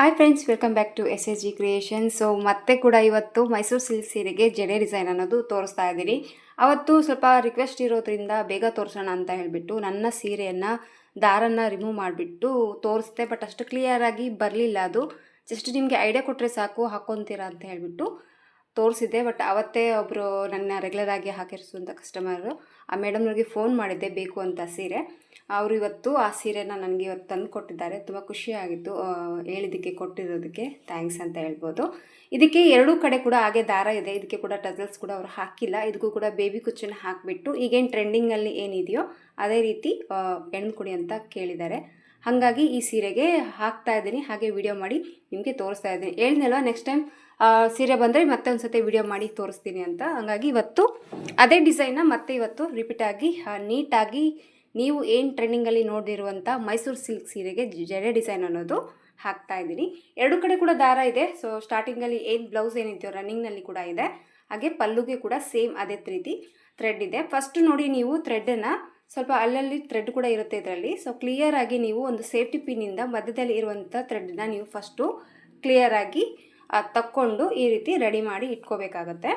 Hi friends welcome back to S S G creation so ಮತ್ತೆ ಕೂಡ ಇವತ್ತು Mysuru silk ಸೀರೆಗೆ ಜಡೆ ಡಿಸೈನ್ ಅನ್ನೋದು ತೋರಿಸ್ತಾ ಇದ್ದೀನಿ ಅವತ್ತು ಸ್ವಲ್ಪ ರಿಕ್ವೆಸ್ಟ್ ಇರೋದ್ರಿಂದ ಬೇಗ ತೋರಿಸೋಣ ಅಂತ ಹೇಳಿಬಿಟ್ಟು ನನ್ನ ಸೀರೆಯನ್ನು ದಾರನ್ನು ರಿಮೂವ್ ಮಾಡಿಬಿಟ್ಟು ತೋರಿಸ್ದೆ ಬಟ್ ಅಷ್ಟು ಕ್ಲಿಯರಾಗಿ ಬರಲಿಲ್ಲ ಅದು. ಜಸ್ಟ್ ನಿಮಗೆ ಐಡಿಯಾ ಕೊಟ್ಟರೆ ಸಾಕು ಹಾಕ್ಕೊತೀರಾ ಅಂತ ಹೇಳಿಬಿಟ್ಟು ತೋರಿಸಿದ್ದೆ ಬಟ್ ಅವತ್ತೇ ಒಬ್ಬರು ನನ್ನ ರೆಗ್ಯುಲರ್ ಆಗಿ ಹಾಕಿರಿಸುವಂಥ ಕಸ್ಟಮರು ಆ ಮೇಡಮ್ನವ್ರಿಗೆ ಫೋನ್ ಮಾಡಿದ್ದೆ, ಬೇಕು ಅಂತ ಸೀರೆ. ಅವರು ಇವತ್ತು ಆ ಸೀರೆನ ನನಗೆ ಇವತ್ತು ತಂದು ಕೊಟ್ಟಿದ್ದಾರೆ. ತುಂಬ ಖುಷಿಯಾಗಿತ್ತು ಹೇಳಿದ್ದಕ್ಕೆ ಕೊಟ್ಟಿರೋದಕ್ಕೆ. ಥ್ಯಾಂಕ್ಸ್ ಅಂತ ಹೇಳ್ಬೋದು. ಇದಕ್ಕೆ ಎರಡೂ ಕಡೆ ಕೂಡ ಹಾಗೆ ದಾರ ಇದೆ. ಇದಕ್ಕೆ ಕೂಡ ಟಸಲ್ಸ್ ಕೂಡ ಅವರು ಹಾಕಿಲ್ಲ. ಇದಕ್ಕೂ ಕೂಡ ಬೇಬಿ ಕುಚ್ಚನ್ನು ಹಾಕಿಬಿಟ್ಟು, ಈಗೇನು ಟ್ರೆಂಡಿಂಗಲ್ಲಿ ಏನಿದೆಯೋ, ಅದೇ ರೀತಿ ಹೆಣ್ಣು ಕುಡಿ ಅಂತ ಕೇಳಿದ್ದಾರೆ. ಹಾಗಾಗಿ ಈ ಸೀರೆಗೆ ಹಾಕ್ತಾ ಇದ್ದೀನಿ. ಹಾಗೆ ವಿಡಿಯೋ ಮಾಡಿ ನಿಮಗೆ ತೋರಿಸ್ತಾ ಇದ್ದೀನಿ. ಹೇಳ್ದಲ್ವ ನೆಕ್ಸ್ಟ್ ಟೈಮ್ ಸೀರೆ ಬಂದರೆ ಮತ್ತೆ ಒಂದು ಸತಿ ವಿಡಿಯೋ ಮಾಡಿ ತೋರಿಸ್ತೀನಿ ಅಂತ. ಹಾಗಾಗಿ ಇವತ್ತು ಅದೇ ಡಿಸೈನ್ನ ಮತ್ತೆ ಇವತ್ತು ರಿಪೀಟ್ ಆಗಿ ನೀಟಾಗಿ ನೀವು ಏನು ಟ್ರೆಂಡಿಂಗಲ್ಲಿ ನೋಡಿರುವಂಥ ಮೈಸೂರು ಸಿಲ್ಕ್ ಸೀರೆಗೆ ಜಡೆ ಡಿಸೈನ್ ಅನ್ನೋದು ಹಾಕ್ತಾ ಇದ್ದೀನಿ. ಎರಡು ಕಡೆ ಕೂಡ ದಾರ ಇದೆ. ಸೊ ಸ್ಟಾರ್ಟಿಂಗಲ್ಲಿ ಏನು ಬ್ಲೌಸ್ ಏನಿದೆಯೋ ರನ್ನಿಂಗ್ನಲ್ಲಿ ಕೂಡ ಇದೆ. ಹಾಗೆ ಪಲ್ಲುಗೆ ಕೂಡ ಸೇಮ್ ಅದೇ ರೀತಿ ಥ್ರೆಡ್ ಇದೆ. ಫಸ್ಟ್ ನೋಡಿ ನೀವು ಥ್ರೆಡ್ಡನ್ನು ಸ್ವಲ್ಪ ಅಲ್ಲಲ್ಲಿ ಥ್ರೆಡ್ ಕೂಡ ಇರುತ್ತೆ ಇದರಲ್ಲಿ. ಸೊ ಕ್ಲಿಯರಾಗಿ ನೀವು ಒಂದು ಸೇಫ್ಟಿ ಪಿನ್ನಿಂದ ಮಧ್ಯದಲ್ಲಿ ಇರುವಂಥ ಥ್ರೆಡ್ನ ನೀವು ಫಸ್ಟು ಕ್ಲಿಯರಾಗಿ ತಕ್ಕೊಂಡು ಈ ರೀತಿ ರೆಡಿ ಮಾಡಿ ಇಟ್ಕೋಬೇಕಾಗತ್ತೆ.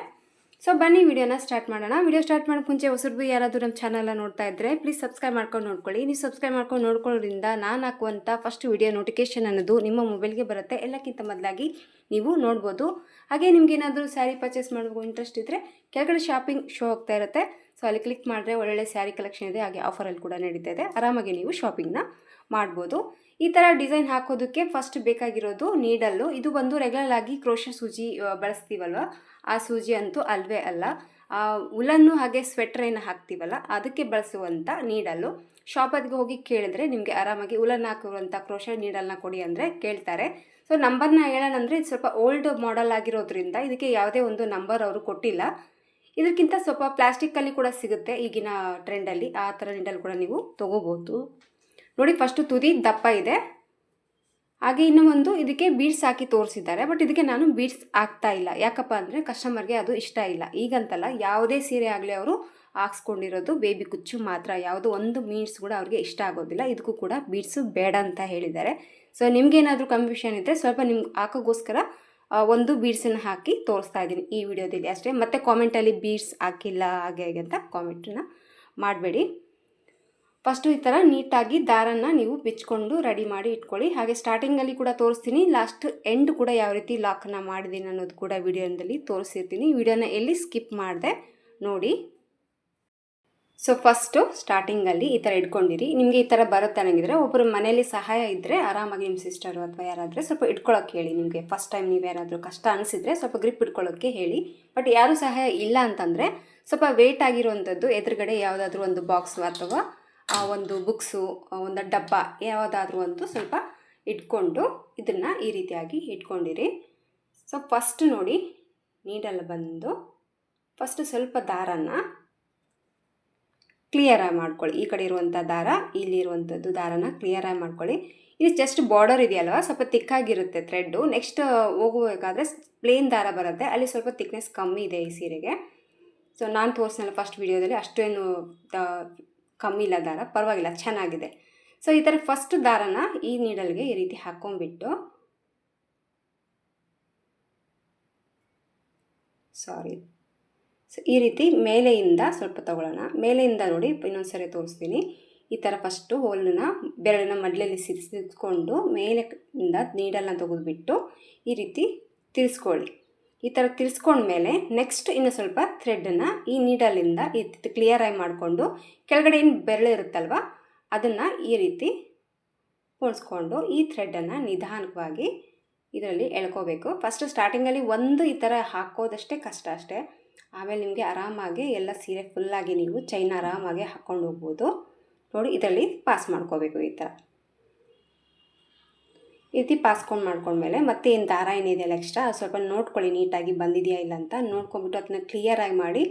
ಸೊ ಬನ್ನಿ ವಿಡಿಯೋನ ಸ್ಟಾರ್ಟ್ ಮಾಡೋಣ. ವಿಡಿಯೋ ಸ್ಟಾರ್ಟ್ ಮಾಡೋಕ್ಕೆ ಮುಂಚೆ ಹೊಸಬ್ರು ಯಾರಾದರೂ ನಮ್ಮ ಚಾನಲ್ನ ನೋಡ್ತಾ ಇದ್ದರೆ ಪ್ಲೀಸ್ ಸಬ್ಸ್ಕ್ರೈಬ್ ಮಾಡ್ಕೊಂಡು ನೋಡ್ಕೊಳ್ಳಿ. ನೀವು ಸಬ್ಸ್ಕ್ರೈಬ್ ಮಾಡ್ಕೊಂಡು ನೋಡ್ಕೊಳ್ಳೋದ್ರಿಂದ ನಾನು ಹಾಕುವಂಥ ಫಸ್ಟ್ ವಿಡಿಯೋ ನೋಟಿಫಿಕೇಷನ್ ಅನ್ನೋದು ನಿಮ್ಮ ಮೊಬೈಲ್ಗೆ ಬರುತ್ತೆ. ಎಲ್ಲಕ್ಕಿಂತ ಮೊದಲಾಗಿ ನೀವು ನೋಡ್ಬೋದು. ಹಾಗೆ ನಿಮ್ಗೆ ಏನಾದರೂ ಸ್ಯಾರಿ ಪರ್ಚೇಸ್ ಮಾಡಬೇಕು ಇಂಟ್ರೆಸ್ಟ್ ಇದ್ದರೆ ಕೆಳಗಡೆ ಶಾಪಿಂಗ್ ಶೋ ಆಗ್ತಾ ಇರುತ್ತೆ. ಸೊ ಅಲ್ಲಿ ಕ್ಲಿಕ್ ಮಾಡಿದ್ರೆ ಒಳ್ಳೊಳ್ಳೆ ಸ್ಯಾರಿ ಕಲೆಕ್ಷನ್ ಇದೆ, ಹಾಗೆ ಆಫರಲ್ಲಿ ಕೂಡ ನಡೀತಾ ಇದೆ ಆರಾಮಾಗಿ ನೀವು ಶಾಪಿಂಗ್ನ ಮಾಡ್ಬೋದು. ಈ ಥರ ಡಿಸೈನ್ ಹಾಕೋದಕ್ಕೆ ಫಸ್ಟ್ ಬೇಕಾಗಿರೋದು ನೀಡಲ್ಲು ಇದು ಬಂದು ರೆಗ್ಯುಲರ್ ಆಗಿ ಕ್ರೋಶ ಸೂಜಿ ಬಳಸ್ತೀವಲ್ವ? ಆ ಸೂಜಿ ಅಂತೂ ಅಲ್ವೇ ಅಲ್ಲ. ಉಲನ್ನು ಹಾಗೆ ಸ್ವೆಟ್ರ್ ಏನು ಹಾಕ್ತೀವಲ್ಲ, ಅದಕ್ಕೆ ಬಳಸುವಂಥ ನೀಡಲ್ಲು ಶಾಪದಿಗೆ ಹೋಗಿ ಕೇಳಿದ್ರೆ ನಿಮಗೆ ಆರಾಮಾಗಿ ಉಲನ್ ಹಾಕಿರುವಂಥ ಕ್ರೋಶ ನೀಡಲ್ನ ಕೊಡಿ ಅಂದರೆ ಕೇಳ್ತಾರೆ. ಸೊ ನಂಬರ್ನ ಹೇಳೋಣಂದರೆ ಇದು ಸ್ವಲ್ಪ ಓಲ್ಡ್ ಮಾಡೆಲ್ ಆಗಿರೋದ್ರಿಂದ ಇದಕ್ಕೆ ಯಾವುದೇ ಒಂದು ನಂಬರ್ ಅವರು ಕೊಟ್ಟಿಲ್ಲ. ಇದಕ್ಕಿಂತ ಸ್ವಲ್ಪ ಪ್ಲಾಸ್ಟಿಕ್ಕಲ್ಲಿ ಕೂಡ ಸಿಗುತ್ತೆ ಈಗಿನ ಟ್ರೆಂಡಲ್ಲಿ ಆ ಥರ ನಿಂಡಲ್ಲಿ ಕೂಡ ನೀವು ತೊಗೋಬೋದು. ನೋಡಿ ಫಸ್ಟು ತುದಿ ದಪ್ಪ ಇದೆ. ಹಾಗೆ ಇನ್ನೂ ಒಂದು ಇದಕ್ಕೆ ಬೀಡ್ಸ್ ಹಾಕಿ ತೋರಿಸಿದ್ದಾರೆ. ಬಟ್ ಇದಕ್ಕೆ ನಾನು ಬೀಡ್ಸ್ ಹಾಕ್ತಾ ಇಲ್ಲ. ಯಾಕಪ್ಪ ಅಂದರೆ ಕಸ್ಟಮರ್ಗೆ ಅದು ಇಷ್ಟ ಇಲ್ಲ. ಈಗಂತಲ್ಲ ಯಾವುದೇ ಸೀರೆ ಆಗಲಿ ಅವರು ಹಾಕ್ಸ್ಕೊಂಡಿರೋದು ಬೇಬಿ ಕುಚ್ಚು ಮಾತ್ರ. ಯಾವುದೋ ಒಂದು ಮೀನ್ಸ್ ಕೂಡ ಅವ್ರಿಗೆ ಇಷ್ಟ ಆಗೋದಿಲ್ಲ. ಇದಕ್ಕೂ ಕೂಡ ಬೀಡ್ಸು ಬೇಡ ಅಂತ ಹೇಳಿದ್ದಾರೆ. ಸೊ ನಿಮ್ಗೇನಾದರೂ ಕನ್ಫ್ಯೂಷನ್ ಇದ್ದರೆ ಸ್ವಲ್ಪ ನಿಮ್ಗೆ ಹಾಕೋಗೋಸ್ಕರ ಒಂದು ಬೀಡ್ಸನ್ನು ಹಾಕಿ ತೋರಿಸ್ತಾ ಇದ್ದೀನಿ ಈ ವಿಡಿಯೋದಲ್ಲಿ ಅಷ್ಟೇ. ಮತ್ತೆ ಕಾಮೆಂಟಲ್ಲಿ ಬೀಡ್ಸ್ ಹಾಕಿಲ್ಲ, ಹಾಗೆ ಹಾಗೆ ಅಂತ ಕಾಮೆಂಟನ್ನ ಮಾಡಬೇಡಿ. ಫಸ್ಟು ಈ ಥರ ನೀಟಾಗಿ ದಾರನ್ನು ನೀವು ಬಿಚ್ಕೊಂಡು ರೆಡಿ ಮಾಡಿ ಇಟ್ಕೊಳ್ಳಿ. ಹಾಗೆ ಸ್ಟಾರ್ಟಿಂಗಲ್ಲಿ ಕೂಡ ತೋರಿಸ್ತೀನಿ. ಲಾಸ್ಟ್ ಎಂಡ್ ಕೂಡ ಯಾವ ರೀತಿ ಲಾಕನ್ನು ಮಾಡಿದ್ದೀನಿ ಅನ್ನೋದು ಕೂಡ ವಿಡಿಯೋದಲ್ಲಿ ತೋರಿಸಿರ್ತೀನಿ. ವಿಡಿಯೋನ ಎಲ್ಲಿ ಸ್ಕಿಪ್ ಮಾಡಿದೆ ನೋಡಿ. ಸೊ ಫಸ್ಟು ಸ್ಟಾರ್ಟಿಂಗಲ್ಲಿ ಈ ಥರ ಇಟ್ಕೊಂಡಿರಿ. ನಿಮಗೆ ಈ ಥರ ಬರುತ್ತೆ ಅನ್ನಂಗಿದ್ರೆ ಒಬ್ಬರು ಮನೇಲಿ ಸಹಾಯ ಇದ್ದರೆ ಆರಾಮಾಗಿ ನಿಮ್ಮ ಸಿಸ್ಟರು ಅಥವಾ ಯಾರಾದರೆ ಸ್ವಲ್ಪ ಇಟ್ಕೊಳ್ಳೋಕೆ ಹೇಳಿ ನಿಮಗೆ. ಫಸ್ಟ್ ಟೈಮ್ ನೀವು ಯಾರಾದರೂ ಕಷ್ಟ ಅನಿಸಿದರೆ ಸ್ವಲ್ಪ ಗ್ರಿಪ್ ಇಟ್ಕೊಳ್ಳೋಕ್ಕೆ ಹೇಳಿ. ಬಟ್ ಯಾರೂ ಸಹಾಯ ಇಲ್ಲ ಅಂತಂದರೆ ಸ್ವಲ್ಪ ವೇಟ್ ಆಗಿರುವಂಥದ್ದು, ಎದುರುಗಡೆ ಯಾವುದಾದ್ರೂ ಒಂದು ಬಾಕ್ಸು ಅಥವಾ, ಆ ಒಂದು ಬುಕ್ಸು ಒಂದು ಡಬ್ಬ ಯಾವುದಾದ್ರೂ ಒಂದು ಸ್ವಲ್ಪ ಇಟ್ಕೊಂಡು ಇದನ್ನು ಈ ರೀತಿಯಾಗಿ ಇಟ್ಕೊಂಡಿರಿ. ಸೊ ಫಸ್ಟ್ ನೋಡಿ ನೀಡಲ್ ಬಂದು ಫಸ್ಟ್ ಸ್ವಲ್ಪ ದಾರನ ಕ್ಲಿಯರಾಗಿ ಮಾಡ್ಕೊಳ್ಳಿ. ಈ ಕಡೆ ಇರುವಂಥ ದಾರ ಇಲ್ಲಿರುವಂಥದ್ದು ದಾರನ ಕ್ಲಿಯರಾಗಿ ಮಾಡ್ಕೊಳ್ಳಿ. ಇದು ಜಸ್ಟ್ ಬಾರ್ಡರ್ ಇದೆಯಲ್ವ? ಸ್ವಲ್ಪ ತಿಕ್ಕಾಗಿರುತ್ತೆ ಥ್ರೆಡ್ಡು ನೆಕ್ಸ್ಟ್ ಹೋಗಬೇಕಾದ್ರೆ ಪ್ಲೇನ್ ದಾರ ಬರುತ್ತೆ. ಅಲ್ಲಿ ಸ್ವಲ್ಪ ತಿಕ್ನೆಸ್ ಕಮ್ಮಿ ಇದೆ ಈ ಸೀರೆಗೆ. ಸೊ ನಾನು ತೋರಿಸಿನಲ್ಲ ಫಸ್ಟ್ ವಿಡಿಯೋದಲ್ಲಿ ಅಷ್ಟೇನು ಕಮ್ಮಿ ಇಲ್ಲ ದಾರ. ಪರವಾಗಿಲ್ಲ, ಚೆನ್ನಾಗಿದೆ. ಸೊ ಈ ಥರ ಫಸ್ಟ್ ದಾರನ ಈ ನೀಡಲ್ಗೆ ಈ ರೀತಿ ಹಾಕ್ಕೊಂಡ್ಬಿಟ್ಟು ಸಾರಿ ಸೊ ಈ ರೀತಿ ಮೇಲೆಯಿಂದ ಸ್ವಲ್ಪ ತಗೊಳ್ಳೋಣ. ಮೇಲೆಯಿಂದ ನೋಡಿ ಇನ್ನೊಂದು ಸರಿ ತೋರಿಸ್ತೀನಿ. ಈ ಥರ ಫಸ್ಟು ಹೋಲನ್ನ ಬೆರಳಿನ ಮಡಲಲ್ಲಿ ಸಿರಿಸಿದ್ಕೊಂಡು ಮೇಲೆಯಿಂದ ನೀಡಲ್ನ ತೆಗೆದುಬಿಟ್ಟು ಈ ರೀತಿ ತಿರ್ಸ್ಕೊಳ್ಳಿ. ಈ ಥರ ತಿರ್ಸ್ಕೊಂಡ್ಮೇಲೆ ನೆಕ್ಸ್ಟ್ ಇನ್ನು ಸ್ವಲ್ಪ ಥ್ರೆಡನ್ನು ಈ ನೀಡಲಿಂದ ಈ ಕ್ಲಿಯರಾಗಿ ಮಾಡಿಕೊಂಡು ಕೆಳಗಡೆ ಏನು ಬೆರಳು ಇರುತ್ತಲ್ವ, ಅದನ್ನು ಈ ರೀತಿ ಪೋಣಿಸ್ಕೊಂಡು ಈ ಥ್ರೆಡನ್ನು ನಿಧಾನವಾಗಿ ಇದರಲ್ಲಿ ಎಳ್ಕೋಬೇಕು. ಫಸ್ಟ್ ಸ್ಟಾರ್ಟಿಂಗಲ್ಲಿ ಒಂದು ಈ ಥರ ಹಾಕೋದಷ್ಟೇ ಕಷ್ಟ ಅಷ್ಟೇ. ಆಮೇಲೆ ನಿಮಗೆ ಆರಾಮಾಗಿ ಎಲ್ಲ ಸೀರೆ ಫುಲ್ಲಾಗಿ ನೀವು ಚೈನ್ ಆರಾಮಾಗಿ ಹಾಕ್ಕೊಂಡು ಹೋಗ್ಬೋದು. ನೋಡಿ, ಇದರಲ್ಲಿ ಪಾಸ್ ಮಾಡ್ಕೋಬೇಕು ಈ ಥರ ಈ ರೀತಿ ಪಾಸ್ಕೊಂಡು ಮಾಡ್ಕೊಂಡ್ಮೇಲೆ ಮತ್ತೆ ಏನು ದಾರ ಏನಿದೆಯಲ್ಲ ಎಕ್ಸ್ಟ್ರಾ ಸ್ವಲ್ಪ ನೋಡ್ಕೊಳ್ಳಿ, ನೀಟಾಗಿ ಬಂದಿದೆಯಾ ಇಲ್ಲ ಅಂತ ನೋಡ್ಕೊಂಬಿಟ್ಟು ಅದನ್ನ ಕ್ಲಿಯರಾಗಿ ಮಾಡಿ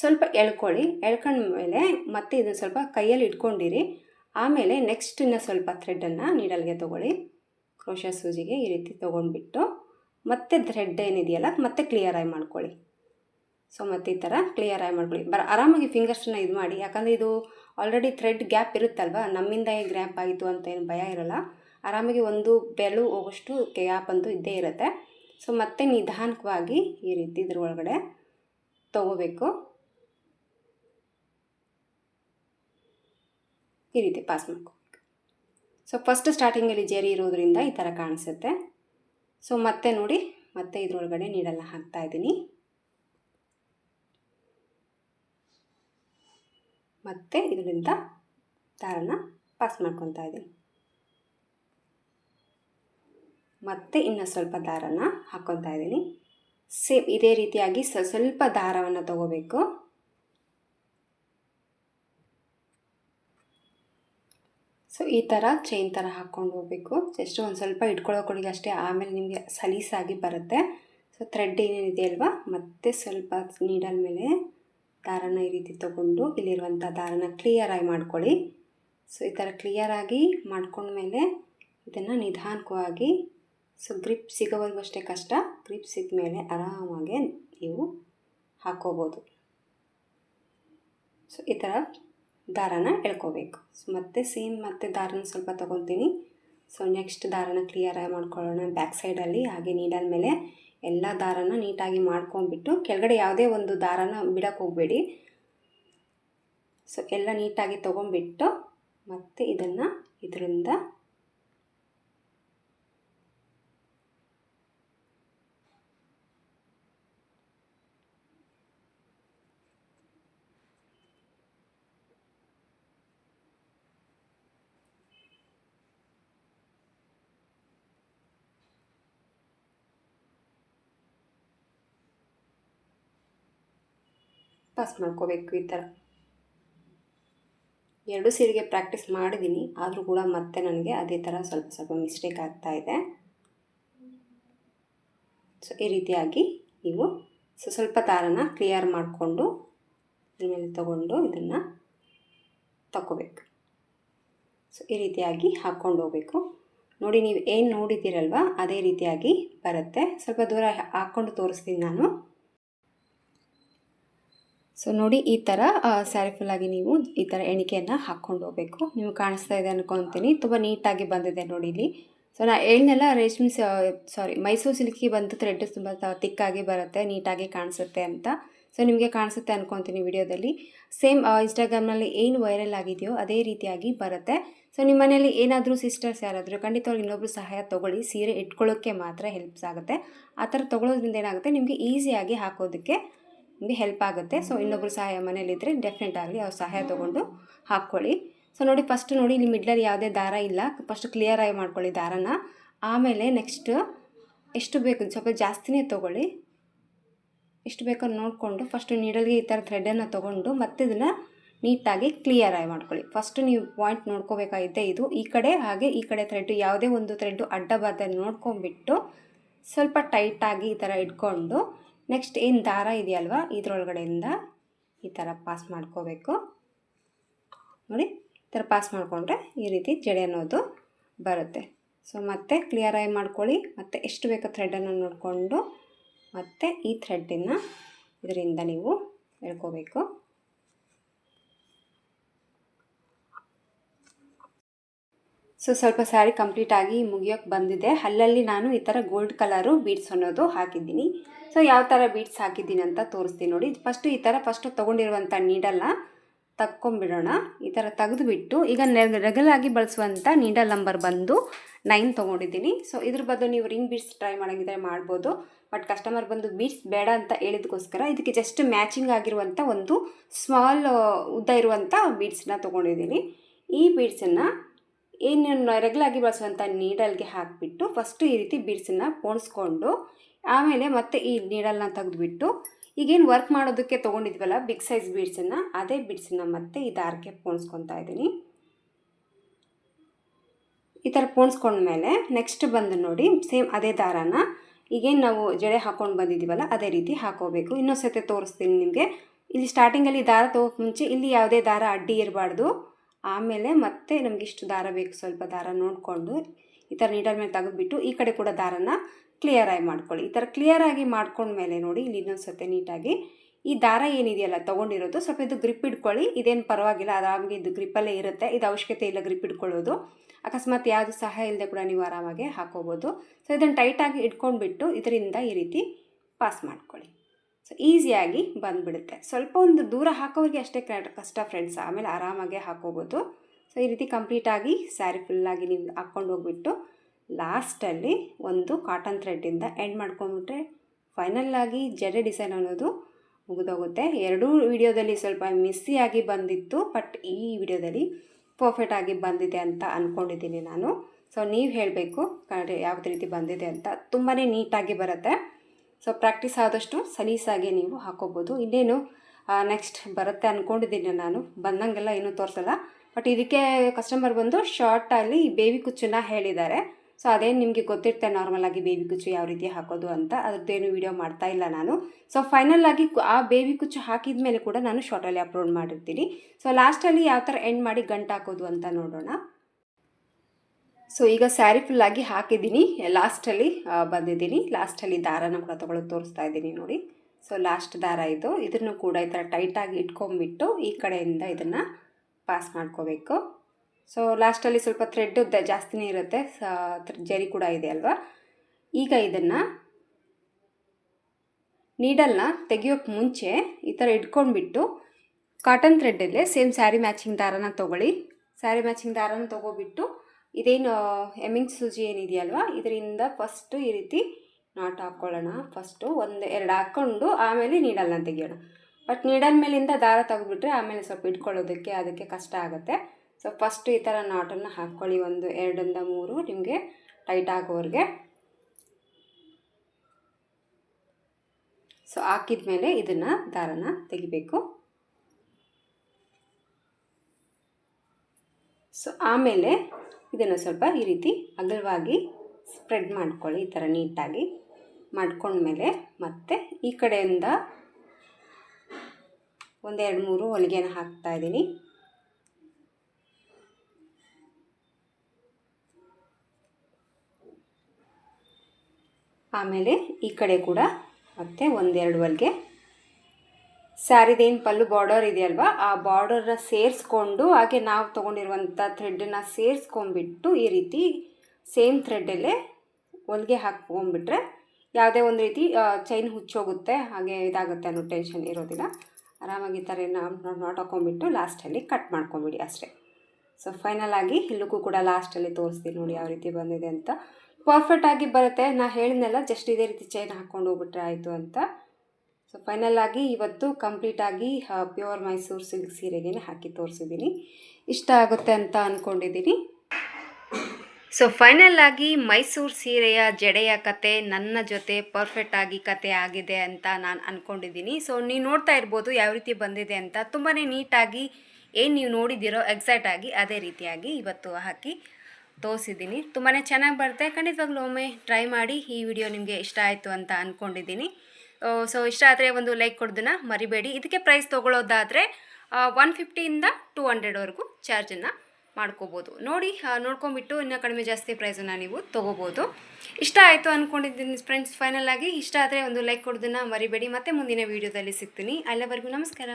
ಸ್ವಲ್ಪ ಎಳ್ಕೊಳ್ಳಿ. ಎಳ್ಕೊಂಡ್ಮೇಲೆ ಮತ್ತೆ ಇದನ್ನು ಸ್ವಲ್ಪ ಕೈಯಲ್ಲಿ ಇಟ್ಕೊಂಡಿರಿ. ಆಮೇಲೆ ನೆಕ್ಸ್ಟ್ ಇನ್ನು ಸ್ವಲ್ಪ ಥ್ರೆಡ್ಡನ್ನು ನೀಡಲ್ಗೆ ತೊಗೊಳ್ಳಿ. ಕ್ರೋಶ ಸೂಜಿಗೆ ಈ ರೀತಿ ತೊಗೊಂಡ್ಬಿಟ್ಟು ಮತ್ತೆ ಥ್ರೆಡ್ ಏನಿದೆಯಲ್ಲ, ಮತ್ತೆ ಕ್ಲಿಯರಾಗಿ ಮಾಡ್ಕೊಳ್ಳಿ. ಸೊ ಮತ್ತೆ ಈ ಥರ ಕ್ಲಿಯರಾಗಿ ಮಾಡ್ಕೊಳ್ಳಿ. ಬರ, ಆರಾಮಾಗಿ ಫಿಂಗರ್ಸನ್ನ ಇದು ಮಾಡಿ. ಯಾಕಂದರೆ ಇದು ಆಲ್ರೆಡಿ ಥ್ರೆಡ್ ಗ್ಯಾಪ್ ಇರುತ್ತಲ್ವ? ನಮ್ಮಿಂದ ಗ್ಯಾಪ್ ಆಯಿತು ಅಂತ ಏನು ಭಯ ಇರೋಲ್ಲ. ಆರಾಮಾಗಿ ಒಂದು ಬೆರಳು ಹೋಗೋಷ್ಟು ಗ್ಯಾಪ್ ಅಂತೂ ಇದ್ದೇ ಇರುತ್ತೆ. ಸೊ ಮತ್ತೆ ನಿಧಾನಕವಾಗಿ ಈ ರೀತಿ ಇದ್ರ ಒಳಗಡೆ ತಗೋಬೇಕು. ಈ ರೀತಿ ಪಾಸ್ ಮಾಡ್ಕೋಬೇಕು. ಸೊ ಫಸ್ಟ್ ಸ್ಟಾರ್ಟಿಂಗಲ್ಲಿ ಜೇರಿ ಇರೋದ್ರಿಂದ ಈ ಥರ ಕಾಣಿಸುತ್ತೆ. ಸೊ ಮತ್ತೆ ನೋಡಿ, ಮತ್ತೆ ಇದ್ರೊಳಗಡೆ ನೀಡಲ್ಲ ಹಾಕ್ತಾ ಇದ್ದೀನಿ ಮತ್ತೆ ಇದರಿಂದ ದಾರನ ಪಾಸ್ ಮಾಡ್ಕೊತಾ ಇದ್ದೀನಿ. ಮತ್ತೆ ಇನ್ನು ಸ್ವಲ್ಪ ದಾರನ ಹಾಕ್ಕೊತಾ ಇದ್ದೀನಿ. ಸೇಮ್ ಇದೇ ರೀತಿಯಾಗಿ ಸ್ವಲ್ಪ ದಾರವನ್ನು ತಗೋಬೇಕು. ಸೊ ಈ ಥರ ಚೈನ್ ಥರ ಹಾಕ್ಕೊಂಡು ಹೋಗಬೇಕು. ಜಸ್ಟ್ ಒಂದು ಸ್ವಲ್ಪ ಇಟ್ಕೊಳ್ಳೋ ಕೊಡಿಗೆ ಅಷ್ಟೇ. ಆಮೇಲೆ ನಿಮಗೆ ಸಲೀಸಾಗಿ ಬರುತ್ತೆ. ಸೊ ಥ್ರೆಡ್ ಏನೇನಿದೆ ಅಲ್ವಾ? ಮತ್ತೆ ಸ್ವಲ್ಪ ನೀಡಲ್ ಮೇಲೆ ದಾರನ ಈ ರೀತಿ ತಗೊಂಡು ಇಲ್ಲಿರುವಂಥ ದಾರನ ಕ್ಲಿಯರಾಗಿ ಮಾಡ್ಕೊಳ್ಳಿ. ಸೊ ಈ ಥರ ಕ್ಲಿಯರಾಗಿ ಮಾಡ್ಕೊಂಡ್ಮೇಲೆ ಇದನ್ನು ನಿಧಾನಕವಾಗಿ ಸೊ ಗ್ರಿಪ್ ಸಿಗೋವರೆಗೂ ಅಷ್ಟೇ ಕಷ್ಟ ಗ್ರಿಪ್ ಸಿಕ್ಕ ಮೇಲೆ ಆರಾಮಾಗಿ ನೀವು ಹಾಕೋಬೋದು. ಸೊ ಈ ಥರ ದಾರನ ಎಳ್ಕೋಬೇಕು. ಸೊ ಮತ್ತೆ ಸೇಮ್ ಮತ್ತೆ ದಾರನ ಸ್ವಲ್ಪ ತೊಗೊತೀನಿ. ಸೊ ನೆಕ್ಸ್ಟ್ ದಾರನ ಕ್ಲಿಯರಾಗಿ ಮಾಡ್ಕೊಳ್ಳೋಣ ಬ್ಯಾಕ್ ಸೈಡಲ್ಲಿ ಹಾಗೆ ನೀಡಲ್ ಮೇಲೆ. ಎಲ್ಲ ದಾರನ ನೀಟಾಗಿ ಮಾಡ್ಕೊಂಡ್ಬಿಟ್ಟು ಕೆಳಗಡೆ ಯಾವುದೇ ಒಂದು ದಾರನ ಬಿಡಕ್ಕೆ ಹೋಗಬೇಡಿ. ಸೊ ಎಲ್ಲ ನೀಟಾಗಿ ತೊಗೊಂಬಿಟ್ಟು ಮತ್ತು ಇದನ್ನು ಇದರಿಂದ ಪಾಸ್ ಮಾಡ್ಕೋಬೇಕು ಈ ಥರ. ಎರಡು ಸೀರೆಗೆ ಪ್ರಾಕ್ಟೀಸ್ ಮಾಡಿದ್ದೀನಿ ಆದರೂ ಕೂಡ ಮತ್ತೆ ನನಗೆ ಅದೇ ಥರ ಸ್ವಲ್ಪ ಸ್ವಲ್ಪ ಮಿಸ್ಟೇಕ್ ಆಗ್ತಾ ಇದೆ. ಸೊ ಈ ರೀತಿಯಾಗಿ ನೀವು ಸೊ, ಸ್ವಲ್ಪ ದಾರನ ಕ್ಲಿಯರ್ ಮಾಡಿಕೊಂಡು ಮೇಲೆ ತಗೊಂಡು ಇದನ್ನು ತಗೋಬೇಕು ಸೊ ಈ ರೀತಿಯಾಗಿ ಹಾಕ್ಕೊಂಡು ಹೋಗಬೇಕು. ನೋಡಿ, ನೀವು ಏನು ನೋಡಿದ್ದೀರಲ್ವ, ಅದೇ ರೀತಿಯಾಗಿ ಬರುತ್ತೆ. ಸ್ವಲ್ಪ ದೂರ ಹಾಕ್ಕೊಂಡು ತೋರಿಸ್ತೀನಿ ನಾನು. ಸೊ ನೋಡಿ, ಈ ಥರ ಸ್ಯಾರಿ ಫುಲ್ಲಾಗಿ ನೀವು ಈ ಥರ ಎಣಿಕೆಯನ್ನು ಹಾಕ್ಕೊಂಡು ಹೋಗಬೇಕು. ನೀವು ಕಾಣಿಸ್ತಾ ಇದೆ ಅನ್ಕೊತೀನಿ. ತುಂಬ ನೀಟಾಗಿ ಬಂದಿದೆ ನೋಡಿ ಇಲ್ಲಿ. ಸೊ ನಾ ಹೇಳಿನೆಲ್ಲ ರೇಷ್ಮೆ ಸಾರಿ ಮೈಸೂರು ಸಿಲ್ಕಿ ಬಂದು ಥ್ರೆಡ್ ತುಂಬ ತಿಕ್ಕಾಗಿ ಬರುತ್ತೆ, ನೀಟಾಗಿ ಕಾಣಿಸುತ್ತೆ ಅಂತ. ಸೊ ನಿಮಗೆ ಕಾಣಿಸುತ್ತೆ ಅನ್ಕೊತೀನಿ ವಿಡಿಯೋದಲ್ಲಿ. ಸೇಮ್ ಇನ್ಸ್ಟಾಗ್ರಾಮ್ನಲ್ಲಿ ಏನು ವೈರಲ್ ಆಗಿದೆಯೋ ಅದೇ ರೀತಿಯಾಗಿ ಬರುತ್ತೆ. ಸೊ ನಿಮ್ಮ ಮನೆಯಲ್ಲಿ ಏನಾದರೂ ಸಿಸ್ಟರ್ಸ್ ಯಾರಾದರೂ ಖಂಡಿತವಾಗಿ ಇನ್ನೊಬ್ಬರು ಸಹಾಯ ತೊಗೊಳ್ಳಿ. ಸೀರೆ ಇಟ್ಕೊಳ್ಳೋಕ್ಕೆ ಮಾತ್ರ ಹೆಲ್ಪ್ಸ್ ಆಗುತ್ತೆ. ಆ ಥರ ತೊಗೊಳೋದ್ರಿಂದ ಏನಾಗುತ್ತೆ? ನಿಮಗೆ ಈಸಿಯಾಗಿ ಹಾಕೋದಕ್ಕೆ ನಿಮಗೆ ಹೆಲ್ಪ್ ಆಗುತ್ತೆ. ಸೊ ಇನ್ನೊಬ್ರು ಸಹಾಯ ಮನೇಲಿದ್ದರೆ ಡೆಫಿನೆಟ್ ಆಗಲಿ ಅವ್ರ ಸಹಾಯ ತೊಗೊಂಡು ಹಾಕ್ಕೊಳ್ಳಿ. ಸೊ ನೋಡಿ ಫಸ್ಟ್ ನೋಡಿ ಇಲ್ಲಿ ಮಿಡ್ಲಲ್ಲಿ ಯಾವುದೇ ದಾರ ಇಲ್ಲ. ಫಸ್ಟ್ ಕ್ಲಿಯರಾಗಿ ಮಾಡ್ಕೊಳ್ಳಿ ದಾರನ. ಆಮೇಲೆ ನೆಕ್ಸ್ಟ್ ಎಷ್ಟು ಬೇಕು? ಸ್ವಲ್ಪ ಜಾಸ್ತಿನೇ ತೊಗೊಳ್ಳಿ. ಎಷ್ಟು ಬೇಕೋ ನೋಡಿಕೊಂಡು ಫಸ್ಟ್ ನೀಡಲ್ಗೆ ಈ ಥರ ಥ್ರೆಡನ್ನು ತೊಗೊಂಡು ಮತ್ತೆ ಇದನ್ನು ನೀಟಾಗಿ ಕ್ಲಿಯರಾಗಿ ಮಾಡ್ಕೊಳ್ಳಿ. ಫಸ್ಟ್ ನೀವು ಪಾಯಿಂಟ್ ನೋಡ್ಕೋಬೇಕಾಗಿದೆ ಇದು. ಈ ಕಡೆ ಹಾಗೆ ಈ ಕಡೆ ಥ್ರೆಡ್ ಯಾವುದೇ ಒಂದು ಥ್ರೆಡ್ಡು ಅಡ್ಡ ಬಾರ್ದಲ್ಲಿ ನೋಡ್ಕೊಂಬಿಟ್ಟು ಸ್ವಲ್ಪ ಟೈಟಾಗಿ ಈ ಥರ ಇಟ್ಕೊಂಡು ನೆಕ್ಸ್ಟ್ ಏನು ದಾರ ಇದೆಯಲ್ವ? ಇದ್ರೊಳಗಡೆಯಿಂದ ಈ ಥರ ಪಾಸ್ ಮಾಡ್ಕೋಬೇಕು. ನೋಡಿ, ಈ ಥರ ಪಾಸ್ ಮಾಡಿಕೊಂಡ್ರೆ ಈ ರೀತಿ ಜಡೆ ಅನ್ನೋದು ಬರುತ್ತೆ. ಸೊ ಮತ್ತೆ ಕ್ಲಿಯರಾಗಿ ಮಾಡ್ಕೊಳ್ಳಿ. ಮತ್ತು ಎಷ್ಟು ಬೇಕೋ ಥ್ರೆಡನ್ನು ನೋಡಿಕೊಂಡು ಮತ್ತು ಈ ಥ್ರೆಡ್ಡನ್ನು ಇದರಿಂದ ನೀವು ಹೇಳ್ಕೋಬೇಕು ಸೊ ಸ್ವಲ್ಪ ಸ್ಯಾರಿ ಕಂಪ್ಲೀಟಾಗಿ ಮುಗಿಯೋಕ್ಕೆ ಬಂದಿದೆ. ಅಲ್ಲಲ್ಲಿ ನಾನು ಈ ಥರ ಗೋಲ್ಡ್ ಕಲರು ಬೀಡ್ಸ್ ಅನ್ನೋದು ಹಾಕಿದ್ದೀನಿ. ಸೊ ಯಾವ ಥರ ಬೀಡ್ಸ್ ಹಾಕಿದ್ದೀನಿ ಅಂತ ತೋರಿಸ್ತೀನಿ ನೋಡಿ. ಫಸ್ಟು ಈ ಥರ ಫಸ್ಟು ತೊಗೊಂಡಿರುವಂಥ ನೀಡಲ್ಲ ತಕ್ಕೊಂಬಿಡೋಣ ಈ ಥರ ತೆಗೆದುಬಿಟ್ಟು, ಈಗ ರೆಗ್ಯುಲಾಗಿ ಬಳಸುವಂಥ ನೀಡಲ್ ನಂಬರ್ ಬಂದು ನೈನ್ ತೊಗೊಂಡಿದ್ದೀನಿ. ಸೊ ಇದ್ರ ಬದಲು ನೀವು ರಿಂಗ್ ಬೀಡ್ಸ್ ಟ್ರೈ ಮಾಡೋಂಗಿದ್ರೆ ಮಾಡ್ಬೋದು. ಬಟ್ ಕಸ್ಟಮರ್ ಬಂದು ಬೀಡ್ಸ್ ಬೇಡ ಅಂತ ಹೇಳಿದಕ್ಕೋಸ್ಕರ ಇದಕ್ಕೆ ಜಸ್ಟ್ ಮ್ಯಾಚಿಂಗ್ ಆಗಿರುವಂಥ ಒಂದು ಸ್ಮಾಲ್ ಉದ್ದ ಇರುವಂಥ ಬೀಡ್ಸನ್ನ ತೊಗೊಂಡಿದ್ದೀನಿ. ಈ ಬೀಡ್ಸನ್ನು ಏನು ರೆಗ್ಯುಲಾಗಿ ಬಳಸುವಂಥ ನೀಡಲ್ಗೆ ಹಾಕಿಬಿಟ್ಟು ಫಸ್ಟು ಈ ರೀತಿ ಬೀಡ್ಸನ್ನು ಪೋಣಿಸ್ಕೊಂಡು ಆಮೇಲೆ ಮತ್ತೆ ಈ ನೀಡಲ್ನ ತೆಗೆದುಬಿಟ್ಟು ಈಗೇನು ವರ್ಕ್ ಮಾಡೋದಕ್ಕೆ ತೊಗೊಂಡಿದ್ವಲ್ಲ ಬಿಗ್ ಸೈಜ್ ಬೀಡ್ಸನ್ನು ಅದೇ ಬೀಡ್ಸನ್ನು ಮತ್ತೆ ಈ ದಾರಕ್ಕೆ ಪೋಣಿಸ್ಕೊತಾ ಇದ್ದೀನಿ. ಈ ಥರ ಪೋಣಿಸ್ಕೊಂಡ್ಮೇಲೆ ನೆಕ್ಸ್ಟ್ ಬಂದು ನೋಡಿ ಸೇಮ್ ಅದೇ ದಾರಾನ ಈಗೇನು ನಾವು ಜಡೆ ಹಾಕ್ಕೊಂಡು ಬಂದಿದ್ದೀವಲ್ಲ ಅದೇ ರೀತಿ ಹಾಕೋಬೇಕು. ಇನ್ನೊಂದು ಸತಿ ತೋರಿಸ್ತೀನಿ ನಿಮಗೆ. ಇಲ್ಲಿ ಸ್ಟಾರ್ಟಿಂಗಲ್ಲಿ ದಾರ ತೊಗೋಕ್ಕೆ ಮುಂಚೆ ಇಲ್ಲಿ ಯಾವುದೇ ದಾರ ಅಡ್ಡಿ ಇರಬಾರ್ದು. ಆಮೇಲೆ ಮತ್ತೆ ನಮಗೆ ಇಷ್ಟು ದಾರ ಬೇಕು ಸ್ವಲ್ಪ ದಾರ ನೋಡಿಕೊಂಡು ಈ ಥರ ನೀಡಲ್ ಮೇಲೆ ತೆಗೆದುಬಿಟ್ಟು ಈ ಕಡೆ ಕೂಡ ದಾರನ ಕ್ಲಿಯರಾಗಿ ಮಾಡ್ಕೊಳ್ಳಿ. ಈ ಥರ ಕ್ಲಿಯರಾಗಿ ಮಾಡ್ಕೊಂಡ್ಮೇಲೆ ನೋಡಿ ಇಲ್ಲಿ ಇನ್ನೊಂದು ಸತಿ ನೀಟಾಗಿ ಈ ದಾರ ಏನಿದೆಯಲ್ಲ ತೊಗೊಂಡಿರೋದು ಸ್ವಲ್ಪ ಇದು ಗ್ರಿಪ್ ಇಟ್ಕೊಳ್ಳಿ. ಇದೇನು ಪರವಾಗಿಲ್ಲ ಆರಾಮಾಗಿ ಇದು ಗ್ರಿಪ್ಪಲ್ಲೇ ಇರುತ್ತೆ. ಇದು ಅವಶ್ಯಕತೆ ಇಲ್ಲ ಗ್ರಿಪ್ ಇಟ್ಕೊಳ್ಳೋದು. ಅಕಸ್ಮಾತ್ ಯಾವುದು ಸಹಾಯ ಇಲ್ಲದೆ ಕೂಡ ನೀವು ಆರಾಮಾಗಿ ಹಾಕೋಬೋದು. ಸೊ ಇದನ್ನು ಟೈಟಾಗಿ ಇಟ್ಕೊಂಡ್ಬಿಟ್ಟು ಇದರಿಂದ ಈ ರೀತಿ ಪಾಸ್ ಮಾಡ್ಕೊಳ್ಳಿ. ಸೊ ಈಸಿಯಾಗಿ ಬಂದುಬಿಡುತ್ತೆ. ಸ್ವಲ್ಪ ಒಂದು ದೂರ ಹಾಕೋರಿಗೆ ಅಷ್ಟೇ ಕಷ್ಟ ಫ್ರೆಂಡ್ಸ್ ಆಮೇಲೆ ಆರಾಮಾಗೆ ಹಾಕೋಬೋದು. ಸೊ ಈ ರೀತಿ ಕಂಪ್ಲೀಟಾಗಿ ಸ್ಯಾರಿ ಫುಲ್ಲಾಗಿ ನೀವು ಹಾಕ್ಕೊಂಡು ಹೋಗ್ಬಿಟ್ಟು ಲಾಸ್ಟಲ್ಲಿ ಒಂದು ಕಾಟನ್ ಥ್ರೆಡ್ಡಿಂದ ಎಂಡ್ ಮಾಡ್ಕೊಂಬಿಟ್ರೆ ಫೈನಲ್ಲಾಗಿ ಜಡೆ ಡಿಸೈನ್ ಅನ್ನೋದು ಮುಗಿದೋಗುತ್ತೆ. ಎರಡೂ ವಿಡಿಯೋದಲ್ಲಿ ಸ್ವಲ್ಪ ಮಿಸ್ಸಿಯಾಗಿ ಬಂದಿತ್ತು ಬಟ್ ಈ ವಿಡಿಯೋದಲ್ಲಿ ಪರ್ಫೆಕ್ಟಾಗಿ ಬಂದಿದೆ ಅಂತ ಅಂದ್ಕೊಂಡಿದ್ದೀನಿ ನಾನು. ಸೊ ನೀವು ಹೇಳಬೇಕು ಯಾವ್ದು ರೀತಿ ಬಂದಿದೆ ಅಂತ. ತುಂಬಾ ನೀಟಾಗಿ ಬರುತ್ತೆ. ಸೊ ಪ್ರಾಕ್ಟೀಸ್ ಆದಷ್ಟು ಸಲೀಸಾಗಿ ನೀವು ಹಾಕೋಬೋದು. ಇನ್ನೇನು ನೆಕ್ಸ್ಟ್ ಬರುತ್ತೆ ಅಂದ್ಕೊಂಡಿದ್ದೀನಿ ನಾನು. ಬಂದಂಗೆಲ್ಲ ಏನೂ ತೋರಿಸಲ್ಲ. ಬಟ್ ಇದಕ್ಕೆ ಕಸ್ಟಮರ್ ಬಂದು ಶಾರ್ಟಲ್ಲಿ ಬೇಬಿ ಕುಚ್ಚನ್ನ ಹೇಳಿದ್ದಾರೆ. ಸೊ, ಅದೇನು ನಿಮಗೆ ಗೊತ್ತಿರುತ್ತೆ ನಾರ್ಮಲಾಗಿ ಬೇಬಿ ಕುಚ್ಚು ಯಾವ ರೀತಿ ಹಾಕೋದು ಅಂತ, ಅದ್ರದ್ದೇನು ವಿಡಿಯೋ ಮಾಡ್ತಾ ಇಲ್ಲ ನಾನು. ಸೊ ಫೈನಲ್ ಆಗಿ ಆ ಬೇಬಿ ಕುಚ್ಚು ಹಾಕಿದ ಮೇಲೆ ಕೂಡ ನಾನು ಶಾರ್ಟಲ್ಲಿ ಅಪ್ಲೋಡ್ ಮಾಡಿರ್ತೀನಿ. ಸೊ ಲಾಸ್ಟಲ್ಲಿ ಯಾವ ಥರ ಎಂಡ್ ಮಾಡಿ ಗಂಟು ಹಾಕೋದು ಅಂತ ನೋಡೋಣ. ಸೊ ಈಗ ಸ್ಯಾರಿ ಫುಲ್ಲಾಗಿ ಹಾಕಿದ್ದೀನಿ. ಲಾಸ್ಟಲ್ಲಿ ಬಂದಿದ್ದೀನಿ. ಲಾಸ್ಟಲ್ಲಿ ದಾರನ ಕೂಡ ತೊಗೊಳ್ಳೋದು ತೋರಿಸ್ತಾ ಇದ್ದೀನಿ ನೋಡಿ. ಸೊ ಲಾಸ್ಟ್ ದಾರ ಇದು. ಇದನ್ನು ಕೂಡ ಈ ಥರ ಟೈಟಾಗಿ ಇಟ್ಕೊಂಡ್ಬಿಟ್ಟು ಈ ಕಡೆಯಿಂದ ಇದನ್ನು ಪಾಸ್ ಮಾಡ್ಕೋಬೇಕು. ಸೊ ಲಾಸ್ಟಲ್ಲಿ ಸ್ವಲ್ಪ ಥ್ರೆಡ್ ಉದ್ದ ಜಾಸ್ತಿನೇ ಇರುತ್ತೆ. ಜರಿ ಕೂಡ ಇದೆ ಅಲ್ವಾ? ಈಗ ಇದನ್ನು ನೀಡಲ್ನ ತೆಗಿಯೋಕ್ಕೆ ಮುಂಚೆ ಈ ಥರ ಇಟ್ಕೊಂಡ್ಬಿಟ್ಟು ಕಾಟನ್ ಥ್ರೆಡ್ಡಲ್ಲೇ ಸೇಮ್ ಸ್ಯಾರಿ ಮ್ಯಾಚಿಂಗ್ ದಾರನ ತೊಗೊಳ್ಳಿ. ಸ್ಯಾರಿ ಮ್ಯಾಚಿಂಗ್ ದಾರನ ತೊಗೊಬಿಟ್ಟು ಇದೇನು ಎಮ್ಮಿಂಗ್ ಸೂಜಿ ಏನಿದೆಯಲ್ವಾ? ಇದರಿಂದ ಫಸ್ಟು ಈ ರೀತಿ ನಾಟ್ ಹಾಕ್ಕೊಳ್ಳೋಣ ಫಸ್ಟು ಒಂದು ಎರಡು ಹಾಕ್ಕೊಂಡು ಆಮೇಲೆ ನೀಡಲ್ನ ತೆಗಿಯೋಣ. ಬಟ್ ನೀಡಲ್ ಮೇಲಿಂದ ದಾರ ತೆಗೆದ್ಬಿಟ್ರೆ ಆಮೇಲೆ ಸ್ವಲ್ಪ ಇಟ್ಕೊಳ್ಳೋದಕ್ಕೆ ಅದಕ್ಕೆ ಕಷ್ಟ ಆಗುತ್ತೆ. ಸೊ ಫಸ್ಟ್ ಈ ಥರ ನಾಟನ್ನು ಹಾಕ್ಕೊಳ್ಳಿ ಒಂದು ಎರಡರಿಂದ ಮೂರು ನಿಮಗೆ ಟೈಟ್ ಆಗೋರಿಗೆ ಸೊ ಹಾಕಿದ ಮೇಲೆ ಇದನ್ನು ದಾರನ ತೆಗಿಬೇಕು. ಸೊ ಆಮೇಲೆ ಇದನ್ನು ಸ್ವಲ್ಪ ಈ ರೀತಿ ಅಗಲವಾಗಿ ಸ್ಪ್ರೆಡ್ ಮಾಡ್ಕೊಳ್ಳಿ. ಈ ಥರ ನೀಟಾಗಿ ಮಾಡ್ಕೊಂಡ್ಮೇಲೆ ಮತ್ತೆ ಈ ಕಡೆಯಿಂದ ಒಂದೆರಡು ಮೂರು ಹೊಲಿಗೆನ ಹಾಕ್ತಾ ಇದ್ದೀನಿ. ಆಮೇಲೆ ಈ ಕಡೆ ಕೂಡ ಮತ್ತೆ ಒಂದೆರಡು ಹೊಲಿಗೆ. ಸ್ಯಾರಿದೇನು ಪಲ್ಲು ಬಾರ್ಡರ್ ಇದೆಯಲ್ವಾ ಆ ಬಾರ್ಡರ್ನ ಸೇರಿಸ್ಕೊಂಡು, ಹಾಗೆ ನಾವು ತೊಗೊಂಡಿರುವಂಥ ಥ್ರೆಡ್ಡನ್ನ ಸೇರಿಸ್ಕೊಂಡ್ಬಿಟ್ಟು ಈ ರೀತಿ ಸೇಮ್ ಥ್ರೆಡ್ಡಲ್ಲೇ ಹೊಲಿಗೆ ಹಾಕ್ಕೊಂಡ್ಬಿಟ್ರೆ ಯಾವುದೇ ಒಂದು ರೀತಿ ಚೈನ್ ಹುಚ್ಚೋಗುತ್ತೆ, ಹಾಗೆ ಇದಾಗುತ್ತೆ ಅನ್ನೋ ಟೆನ್ಷನ್ ಇರೋದಿಲ್ಲ. ಆರಾಮಾಗಿ ಈ ಥರ ನಾಟ್ ಹಾಕೊಂಡ್ಬಿಟ್ಟು ಲಾಸ್ಟಲ್ಲಿ ಕಟ್ ಮಾಡ್ಕೊಂಬಿಡಿ ಅಷ್ಟೇ. ಸೊ ಫೈನಲ್ ಆಗಿ ಇಲ್ಲಕ್ಕೂ ಕೂಡ ಲಾಸ್ಟಲ್ಲಿ ತೋರಿಸ್ತೀನಿ ನೋಡಿ ಯಾವ ರೀತಿ ಬಂದಿದೆ ಅಂತ. ಪರ್ಫೆಕ್ಟಾಗಿ ಬರುತ್ತೆ. ನಾ ಹೇಳಿದ್ನೆಲ್ಲ ಜಸ್ಟ್ ಇದೇ ರೀತಿ ಚೈನ್ ಹಾಕ್ಕೊಂಡು ಹೋಗ್ಬಿಟ್ರೆ ಆಯಿತು ಅಂತ. ಸೊ ಫೈನಲ್ ಆಗಿ ಇವತ್ತು ಕಂಪ್ಲೀಟಾಗಿ ಪ್ಯೂರ್ ಮೈಸೂರು ಸಿಲ್ಕ್ ಸೀರೆಗೆ ಹಾಕಿ ತೋರಿಸಿದ್ದೀನಿ ಇಷ್ಟ ಆಗುತ್ತೆ ಅಂತ ಅಂದ್ಕೊಂಡಿದ್ದೀನಿ ಸೊ ಫೈನಲ್ ಆಗಿ ಮೈಸೂರು ಸೀರೆಯ ಜಡೆಯ ಕತೆ ನನ್ನ ಜೊತೆ ಪರ್ಫೆಕ್ಟ್ ಆಗಿ ಕತೆ ಆಗಿದೆ ಅಂತ ನಾನು ಅಂದ್ಕೊಂಡಿದ್ದೀನಿ ಸೊ ನೀವು ನೋಡ್ತಾ ಇರ್ಬೋದು ಯಾವ ರೀತಿ ಬಂದಿದೆ ಅಂತ. ತುಂಬಾ ನೀಟಾಗಿ ಏನು ನೀವು ನೋಡಿದ್ದೀರೋ ಎಕ್ಸಾಕ್ಟ್ ಆಗಿ ಅದೇ ರೀತಿಯಾಗಿ ಇವತ್ತು ಹಾಕಿ ತೋರಿಸಿದ್ದೀನಿ. ತುಂಬಾ ಚೆನ್ನಾಗಿ ಬರುತ್ತೆ. ಖಂಡಿತವಾಗ್ಲೂ ಒಮ್ಮೆ ಟ್ರೈ ಮಾಡಿ ಈ ವಿಡಿಯೋ ನಿಮಗೆ ಇಷ್ಟ ಆಯಿತು ಅಂತ ಅಂದ್ಕೊಂಡಿದ್ದೀನಿ ಸೊ ಇಷ್ಟ ಆದರೆ ಒಂದು ಲೈಕ್ ಕೊಡೋದನ್ನ ಮರಿಬೇಡಿ. ಇದಕ್ಕೆ ಪ್ರೈಸ್ ತೊಗೊಳೋದಾದರೆ ಒನ್ ಫಿಫ್ಟಿಯಿಂದ ಟೂ ಹಂಡ್ರೆಡ್ವರೆಗೂ ಚಾರ್ಜನ್ನು ಮಾಡ್ಕೋಬೋದು. ನೋಡಿ ನೋಡ್ಕೊಂಬಿಟ್ಟು ಇನ್ನೂ ಕಡಿಮೆ ಜಾಸ್ತಿ ಪ್ರೈಸನ್ನು ನೀವು ತೊಗೋಬೋದು. ಇಷ್ಟ ಆಯಿತು ಅಂದ್ಕೊಂಡಿದ್ದೀನಿ ಫ್ರೆಂಡ್ಸ್ ಫೈನಲ್ ಆಗಿ ಇಷ್ಟ ಆದರೆ ಒಂದು ಲೈಕ್ ಕೊಡೋದನ್ನ ಮರಿಬೇಡಿ. ಮತ್ತೆ ಮುಂದಿನ ವೀಡಿಯೋದಲ್ಲಿ ಸಿಗ್ತೀನಿ. ಅಲ್ಲಿವರೆಗೂ ನಮಸ್ಕಾರ.